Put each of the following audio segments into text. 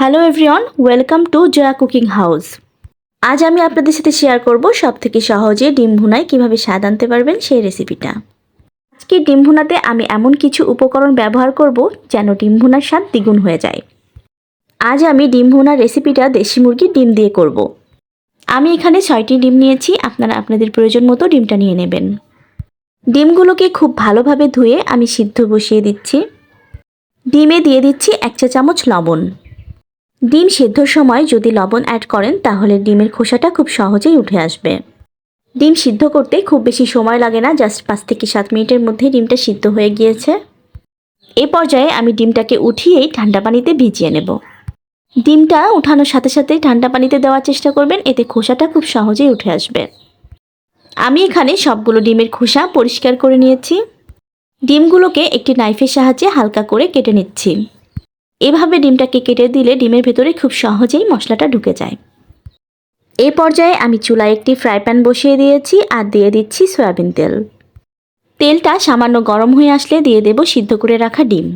Hello everyone welcome to Joya cooking house আজ আমি আপনাদের সাথে শেয়ার করব সব থেকে সহজে ডিম ভুনায় কীভাবে স্বাদ আনতে পারবেন সেই রেসিপিটা আজকে ডিম ভুনাতে আমি এমন কিছু উপকরণ ব্যবহার করব যেন ডিম ভুনার স্বাদ দ্বিগুণ হয়ে যায়। আজ আমি ডিম ভুনার রেসিপিটা দেশি মুরগির ডিম দিয়ে করব। আমি এখানে ছয়টি ডিম নিয়েছি, আপনারা আপনাদের প্রয়োজন মতো ডিমটা নিয়ে নেবেন। ডিমগুলোকে খুব ভালোভাবে ধুয়ে আমি সিদ্ধ বসিয়ে দিচ্ছি। ডিমে দিয়ে দিচ্ছি এক চা চামচ লবণ। ডিম সেদ্ধর সময় যদি লবণ অ্যাড করেন, তাহলে ডিমের খোসাটা খুব সহজেই উঠে আসবে। ডিম সিদ্ধ করতে খুব বেশি সময় লাগে না, জাস্ট পাঁচ থেকে সাত মিনিটের মধ্যে ডিমটা সিদ্ধ হয়ে গিয়েছে। এ পর্যায়ে আমি ডিমটাকে উঠিয়েই ঠান্ডা পানিতে ভিজিয়ে নেব। ডিমটা উঠানোর সাথে সাথে ঠান্ডা পানিতে দেওয়ার চেষ্টা করবেন, এতে খোসাটা খুব সহজেই উঠে আসবে। আমি এখানে সবগুলো ডিমের খোসা পরিষ্কার করে নিয়েছি। ডিমগুলোকে একটি নাইফের সাহায্যে হালকা করে কেটে নিচ্ছি। এভাবে ডিমটাকে কেটে দিলে ডিমের ভেতরে খুব সহজেই মশলাটা ঢুকে যায়। এই পর্যায়ে আমি চুলায় একটি ফ্রাই প্যান বসিয়ে দিয়েছি আর দিয়ে দিচ্ছি সয়াবিন তেল। তেলটা সামান্য গরম হয়ে আসলে দিয়ে দেব সিদ্ধ করে রাখা ডিম।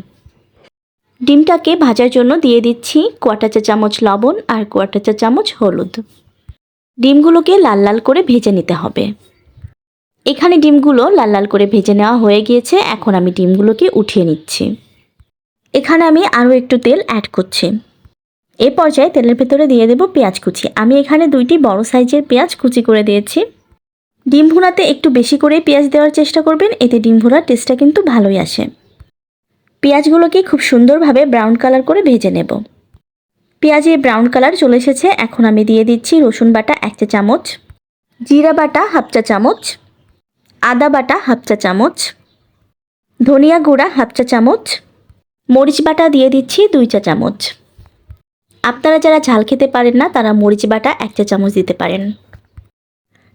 ডিমটাকে ভাজার জন্য দিয়ে দিচ্ছি কোয়াটা চা চামচ লবণ আর কোয়াটা চা চামচ হলুদ। ডিমগুলোকে লাল লাল করে ভেজে নিতে হবে। এখানে ডিমগুলো লাল লাল করে ভেজে নেওয়া হয়ে গিয়েছে, এখন আমি ডিমগুলোকে উঠিয়ে নিচ্ছি। এখানে আমি আরও একটু তেল অ্যাড করছি। এ পর্যায়ে তেলের ভেতরে দিয়ে দেব পেঁয়াজ কুচি। আমি এখানে দুইটি বড় সাইজের পেঁয়াজ কুচি করে দিয়েছি। ডিম ভুনাতে একটু বেশি করে পেঁয়াজ দেওয়ার চেষ্টা করবেন, এতে ডিম ভুনার টেস্টটা কিন্তু ভালোই আসে। পেঁয়াজগুলোকে খুব সুন্দরভাবে ব্রাউন কালার করে ভেজে নেব। পেঁয়াজে ব্রাউন কালার চলে এসেছে, এখন আমি দিয়ে দিচ্ছি রসুন বাটা এক চা চামচ, জিরা বাটা হাফ চা চামচ, আদা বাটা হাফ চা চামচ, ধনিয়া গুঁড়া হাফ চা চামচ মরিচ বাটা দিয়ে দিচ্ছি দুই চা চামচ। আপনারা যারা ঝাল খেতে পারেন না, তারা মরিচ বাটা এক চা চামচ দিতে পারেন।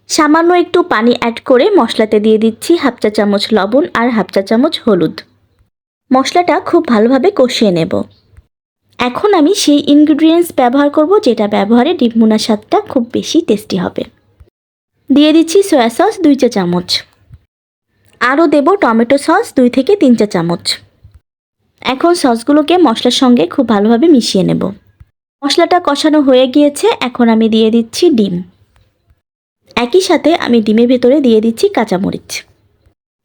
সামান্য একটু পানি অ্যাড করে মশলাতে দিয়ে দিচ্ছি হাফ চা চামচ লবণ আর হাফ চা চামচ হলুদ। মশলাটা খুব ভালোভাবে কষিয়ে নেব। এখন আমি সেই ইনগ্রিডিয়েন্টস ব্যবহার করব যেটা ব্যবহারে ডিমমুনার স্বাদটা খুব বেশি টেস্টি হবে। দিয়ে দিচ্ছি সয়া সস দুই চা চামচ। আরও দেব টমেটো সস দুই থেকে তিন চা চামচ। এখন সসগুলোকে মশলার সঙ্গে খুব ভালোভাবে মিশিয়ে নেব। মশলাটা কষানো হয়ে গিয়েছে, এখন আমি দিয়ে দিচ্ছি ডিম। একই সাথে আমি ডিমের ভেতরে দিয়ে দিচ্ছি কাঁচামরিচ।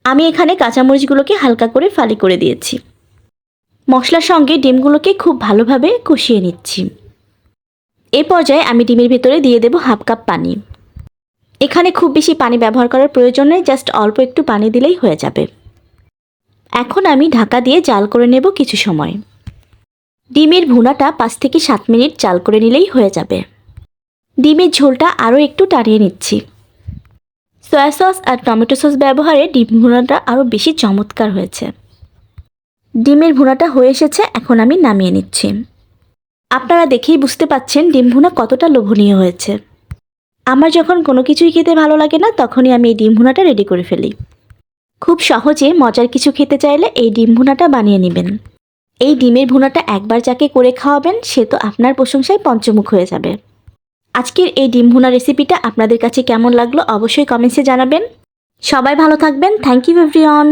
আমি এখানে কাঁচামরিচগুলোকে হালকা করে ফালি করে দিয়েছি। মশলার সঙ্গে ডিমগুলোকে খুব ভালোভাবে কষিয়ে নিচ্ছি। এ পর্যায়ে আমি ডিমের ভেতরে দিয়ে দেব হাফ কাপ পানি। এখানে খুব বেশি পানি ব্যবহার করার প্রয়োজন নেই, জাস্ট অল্প একটু পানি দিলেই হয়ে যাবে। এখন আমি ঢাকা দিয়ে জাল করে নেব কিছু সময়। ডিমের ভুনাটা পাঁচ থেকে সাত মিনিট জাল করে নিলেই হয়ে যাবে। ডিমের ঝোলটা আরও একটু টানিয়ে নিচ্ছি। সয়া সস আর টমেটো সস ব্যবহারে ডিম ভুনাটা আরও বেশি চমৎকার হয়েছে। ডিমের ভুনাটা হয়ে এসেছে, এখন আমি নামিয়ে নিচ্ছি। আপনারা দেখেই বুঝতে পাচ্ছেন ডিম ভুনা কতটা লোভনীয় হয়েছে। আমার যখন কোনো কিছুই খেতে ভালো লাগে না, তখনই আমি এই ডিম ভুনাটা রেডি করে ফেলি। খুব সহজে মজার কিছু খেতে চাইলে এই ডিম ভুনাটা বানিয়ে নেবেন। এই ডিমের ভুনাটা একবার যাকে করে খাওয়াবেন, সে তো আপনার প্রশংসায় পঞ্চমুখ হয়ে যাবে। আজকের এই ডিম ভুনা রেসিপিটা আপনাদের কাছে কেমন লাগল অবশ্যই কমেন্টসে জানাবেন। সবাই ভালো থাকবেন। Thank you everyone